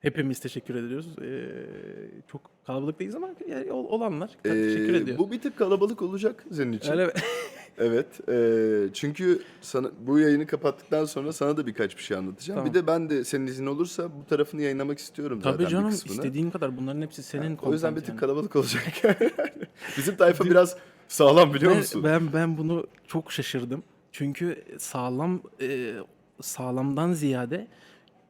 Hepimiz teşekkür ediyoruz. Ee, çok kalabalık değiliz ama yani ol- olanlar Ee, teşekkür ediyor. Bu bir tık kalabalık olacak senin için. Öyle Evet. eee, çünkü sana bu yayını kapattıktan sonra sana da birkaç bir şey anlatacağım. Tamam. Bir de ben de senin izin olursa bu tarafını yayınlamak istiyorum zaten Tabii bir canım kısmını. istediğin kadar bunların hepsi senin O yüzden bir content tık yani. kalabalık olacak. Bizim tayfa biraz sağlam biliyor Ben- musun? Ben ben bunu çok şaşırdım. Çünkü sağlam e, sağlamdan ziyade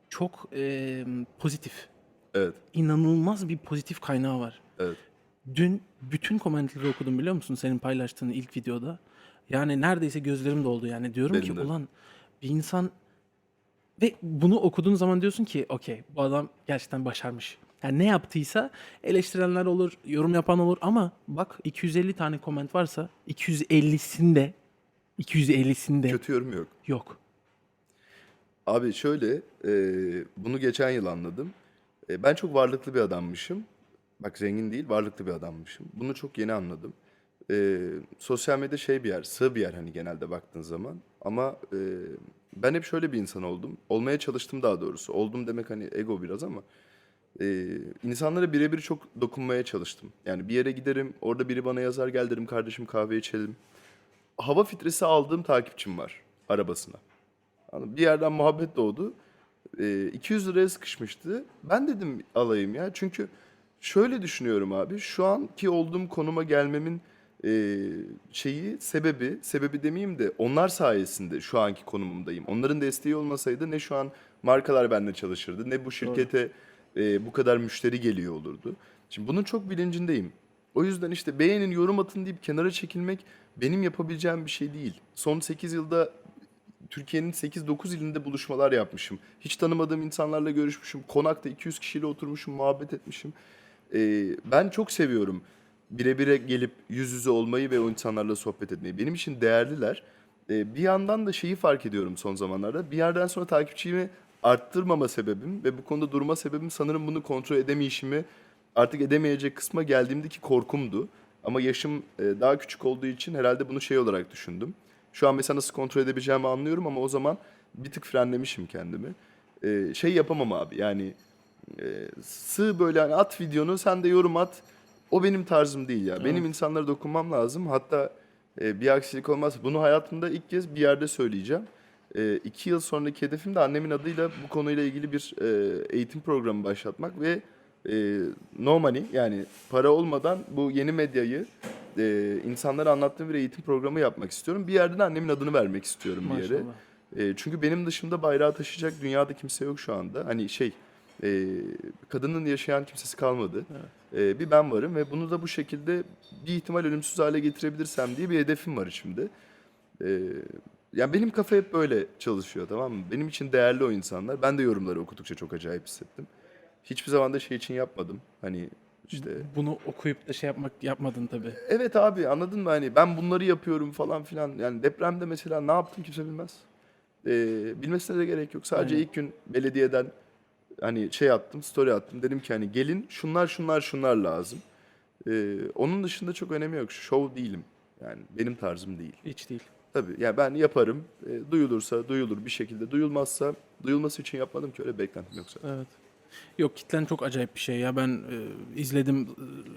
çok e, pozitif. Evet. İnanılmaz bir pozitif kaynağı var. Evet. Dün bütün komentarları okudum biliyor musun senin paylaştığın ilk videoda. Yani neredeyse gözlerim doldu yani diyorum Benim ki de. ulan bir insan ve bunu okuduğun zaman diyorsun ki okey bu adam gerçekten başarmış. Yani ne yaptıysa eleştirenler olur, yorum yapan olur ama bak 250 tane koment varsa 250'sinde 250'sinde Kötü yorum yok. yok. Abi şöyle, eee, bunu geçen yıl anladım. E, ben çok varlıklı bir adammışım. Bak zengin değil, varlıklı bir adammışım. Bunu çok yeni anladım. Eee, sosyal medya şey bir yer, sığ bir yer hani genelde baktığın zaman. Ama eee, ben hep şöyle bir insan oldum. Olmaya çalıştım daha doğrusu. Oldum demek hani ego biraz ama. eee, insanlara birebir çok dokunmaya çalıştım. Yani bir yere giderim, orada biri bana yazar gel derim kardeşim kahve içelim. Hava filtresi aldığım takipçim var arabasına. Bir yerden muhabbet doğdu. Ee, 200 liraya sıkışmıştı. Ben dedim alayım ya. Çünkü şöyle düşünüyorum abi. Şu anki olduğum konuma gelmemin e, şeyi, sebebi, sebebi demeyeyim de onlar sayesinde şu anki konumumdayım. Onların desteği olmasaydı ne şu an markalar bende çalışırdı, ne bu şirkete e, bu kadar müşteri geliyor olurdu. Şimdi bunun çok bilincindeyim. O yüzden işte beğenin, yorum atın deyip kenara çekilmek benim yapabileceğim bir şey değil. Son 8 yılda Türkiye'nin 8-9 ilinde buluşmalar yapmışım. Hiç tanımadığım insanlarla görüşmüşüm. Konakta 200 kişiyle oturmuşum, muhabbet etmişim. Ee, ben çok seviyorum birebire gelip yüz yüze olmayı ve o insanlarla sohbet etmeyi. Benim için değerliler. Ee, bir yandan da şeyi fark ediyorum son zamanlarda. Bir yerden sonra takipçimi arttırmama sebebim ve bu konuda durma sebebim sanırım bunu kontrol edemeyişimi artık edemeyecek kısma geldiğimdeki korkumdu. Ama yaşım e, daha küçük olduğu için herhalde bunu şey olarak düşündüm. Şu an mesela nasıl kontrol edebileceğimi anlıyorum ama o zaman bir tık frenlemişim kendimi. Ee, şey yapamam abi yani e, sığ böyle hani at videonu sen de yorum at. O benim tarzım değil ya. Benim insanlara dokunmam lazım. Hatta e, bir aksilik olmaz. Bunu hayatımda ilk kez bir yerde söyleyeceğim. E, iki yıl sonraki hedefim de annemin adıyla bu konuyla ilgili bir e, eğitim programı başlatmak ve e, no money yani para olmadan bu yeni medyayı e, insanlara anlattığım bir eğitim programı yapmak istiyorum. Bir yerde de annemin adını vermek istiyorum bir yere. Maşallah. E, çünkü benim dışımda bayrağı taşıyacak dünyada kimse yok şu anda. Hani şey, e, kadının yaşayan kimsesi kalmadı. E, bir ben varım ve bunu da bu şekilde bir ihtimal ölümsüz hale getirebilirsem diye bir hedefim var içimde. E, yani benim kafa hep böyle çalışıyor tamam mı? Benim için değerli o insanlar. Ben de yorumları okudukça çok acayip hissettim. Hiçbir zaman da şey için yapmadım. Hani işte Bunu okuyup da şey yapmak yapmadın tabii. Evet abi anladın mı hani ben bunları yapıyorum falan filan yani depremde mesela ne yaptım kimse bilmez. Ee, bilmesine de gerek yok. Sadece Aynen. ilk gün belediyeden hani şey attım story attım dedim ki hani gelin şunlar şunlar şunlar lazım. Ee, onun dışında çok önemi yok. Şov değilim yani benim tarzım değil. Hiç değil. Tabii yani ben yaparım Ee, duyulursa duyulur bir şekilde duyulmazsa duyulması için yapmadım ki öyle beklentim yoksa. Evet. Yok kitlen çok acayip bir şey ya. Ben e, izledim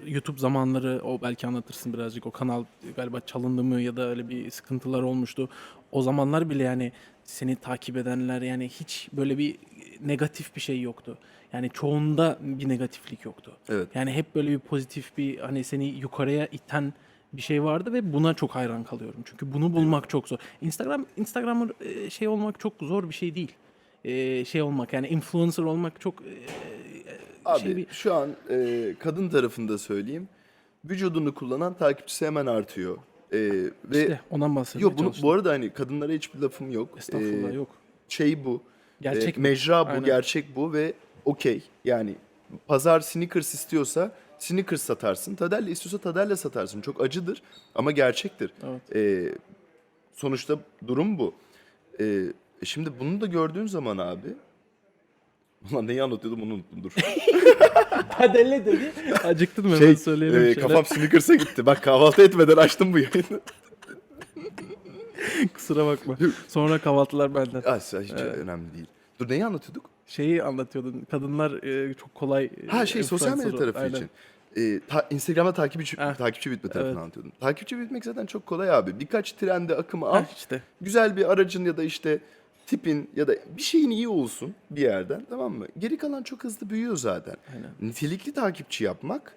e, YouTube zamanları o belki anlatırsın birazcık. O kanal galiba çalındı mı ya da öyle bir sıkıntılar olmuştu. O zamanlar bile yani seni takip edenler yani hiç böyle bir negatif bir şey yoktu. Yani çoğunda bir negatiflik yoktu. Evet. Yani hep böyle bir pozitif bir hani seni yukarıya iten bir şey vardı ve buna çok hayran kalıyorum. Çünkü bunu bulmak çok zor. Instagram Instagram'ın e, şey olmak çok zor bir şey değil. E, şey olmak yani influencer olmak çok e, Abi şey bir şu an e, kadın tarafında söyleyeyim. Vücudunu kullanan takipçisi hemen artıyor. E, ve işte ondan bahsetmeye yok bunu çalıştım. bu arada hani kadınlara hiçbir lafım yok. Estağfurullah E, yok. Şey bu. Gerçek e, mecra bu, Aynen. gerçek bu ve okey. Yani pazar sneakers istiyorsa sneakers satarsın. Tadelle istiyorsa tadelle satarsın. Çok acıdır ama gerçektir. Evet. E, sonuçta durum bu. E, şimdi bunu da gördüğün zaman abi Ulan neyi anlatıyordum onu unuttum dur. Padelle dedi. Acıktın mı? Şey, söyleyelim e, kafam Snickers'a gitti. Bak kahvaltı etmeden açtım bu yayını. Kusura bakma. Sonra kahvaltılar benden. Ah, hiç önemli değil. Dur neyi anlatıyorduk? Şeyi anlatıyordun. Kadınlar e, çok kolay e, Ha şey sosyal medya tarafı Aynen. için. Ee, ta- Instagram'da takipçi, Heh, takipçi bitme tarafını evet. anlatıyordum. Takipçi bitmek zaten çok kolay abi. Birkaç trende akımı al. Hah, işte. Güzel bir aracın ya da işte tipin ya da bir şeyin iyi olsun bir yerden tamam mı? Geri kalan çok hızlı büyüyor zaten. Aynen. Nitelikli takipçi yapmak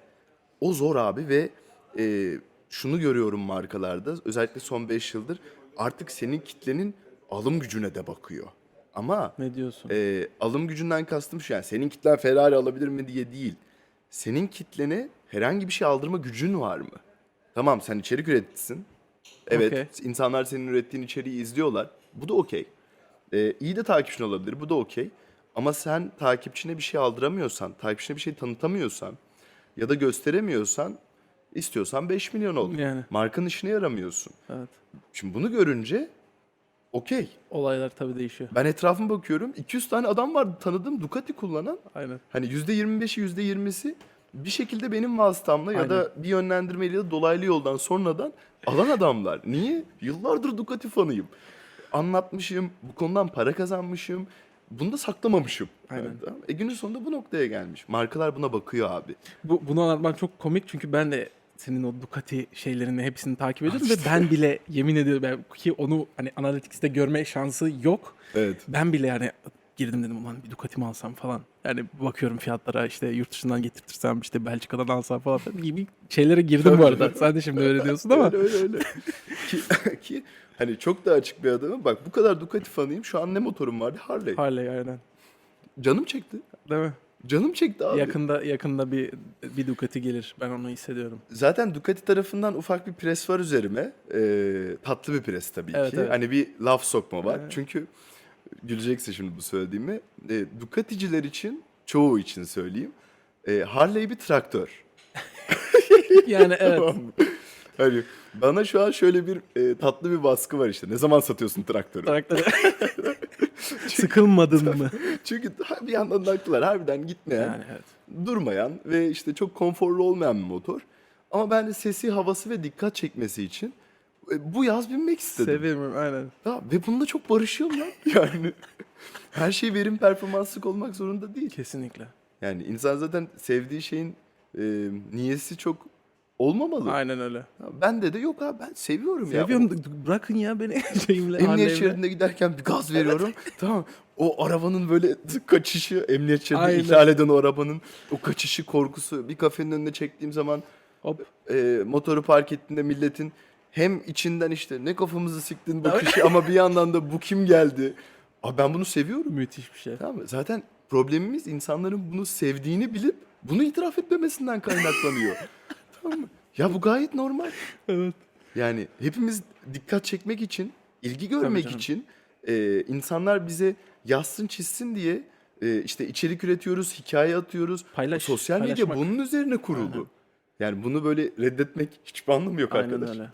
o zor abi ve e, şunu görüyorum markalarda özellikle son 5 yıldır artık senin kitlenin alım gücüne de bakıyor. Ama Ne diyorsun? e, alım gücünden kastım şu yani senin kitlen Ferrari alabilir mi diye değil. Senin kitlene herhangi bir şey aldırma gücün var mı? Tamam sen içerik üreticisin. Evet Okey. insanlar senin ürettiğin içeriği izliyorlar. Bu da okey. E, iyi de takipçin olabilir bu da okey. Ama sen takipçine bir şey aldıramıyorsan, takipçine bir şey tanıtamıyorsan ya da gösteremiyorsan istiyorsan 5 milyon ol. Yani. Markanın işine yaramıyorsun. Evet. Şimdi bunu görünce okey. Olaylar tabii değişiyor. Ben etrafıma bakıyorum. 200 tane adam vardı tanıdığım Ducati kullanan. Aynen. Hani %25'i %20'si bir şekilde benim vasıtamla ya da bir yönlendirmeyle ya da dolaylı yoldan sonradan alan adamlar. Niye? Yıllardır Ducati fanıyım. Anlatmışım, bu konudan para kazanmışım. Bunu da saklamamışım. Aynen. Tamam. E günün sonunda bu noktaya gelmiş. Markalar buna bakıyor abi. Bu, bunu anlatman çok komik çünkü ben de senin o Ducati şeylerini hepsini takip ediyorum ve ben bile yemin ediyorum ki onu hani Analytics'te görme şansı yok. Evet. Ben bile yani girdim dedim ulan bir Ducati mi alsam falan. Yani bakıyorum fiyatlara işte yurt dışından getirtirsem işte Belçika'dan alsam falan gibi şeylere girdim bu arada. Sen de şimdi öyle diyorsun ama. Öyle öyle öyle. ki, ki hani çok da açık bir adamım. Bak bu kadar Ducati fanıyım. Şu an ne motorum vardı? Harley. Harley aynen. Canım çekti. Değil mi? Canım çekti abi. Yakında yakında bir bir Ducati gelir. Ben onu hissediyorum. Zaten Ducati tarafından ufak bir pres var üzerime. Ee, tatlı bir pres tabii Evet, ki. evet. Hani bir laf sokma var. Evet. Çünkü güleceksin şimdi bu söylediğime. E, Ducaticiler için, çoğu için söyleyeyim. E, Harley bir traktör. Yani evet. Tamam mı? Hani bana şu an şöyle bir e, tatlı bir baskı var işte. Ne zaman satıyorsun traktörü? Traktörü. Sıkılmadın mı? Çünkü bir yandan da haklılar. Harbiden gitmeyen, Yani evet. durmayan ve işte çok konforlu olmayan bir motor. Ama ben de sesi, havası ve dikkat çekmesi için e, bu yaz binmek istedim. Seviyorum aynen. Ya, ve bununla çok barışıyorum lan. Yani her şey verim performanslık olmak zorunda değil. Kesinlikle. Yani insan zaten sevdiği şeyin e, niyesi çok olmamalı. Aynen öyle. Ya bende de yok abi ben seviyorum ya. Seviyorum. Bırakın ya beni şeyimle. Emniyet Harley'imle. şeridinde giderken bir gaz veriyorum. tamam. O arabanın böyle kaçışı, emniyet şeridinde Aynen. ihlal eden o arabanın o kaçışı korkusu. Bir kafenin önüne çektiğim zaman Hop. e, motoru park ettiğinde milletin hem içinden işte ne kafamızı siktin bakışı ama bir yandan da bu kim geldi. Abi ben bunu seviyorum. Müthiş bir şey. Tamam mı? Zaten problemimiz insanların bunu sevdiğini bilip bunu itiraf etmemesinden kaynaklanıyor. tamam mı? Ya bu gayet normal. Evet. Yani hepimiz dikkat çekmek için, ilgi görmek canım. için e, insanlar bize yazsın çizsin diye e, işte içerik üretiyoruz, hikaye atıyoruz. Paylaş, Sosyal medya paylaşmak. bunun üzerine kuruldu. Yani bunu böyle reddetmek hiçbir anlamı yok Aynen arkadaş. öyle.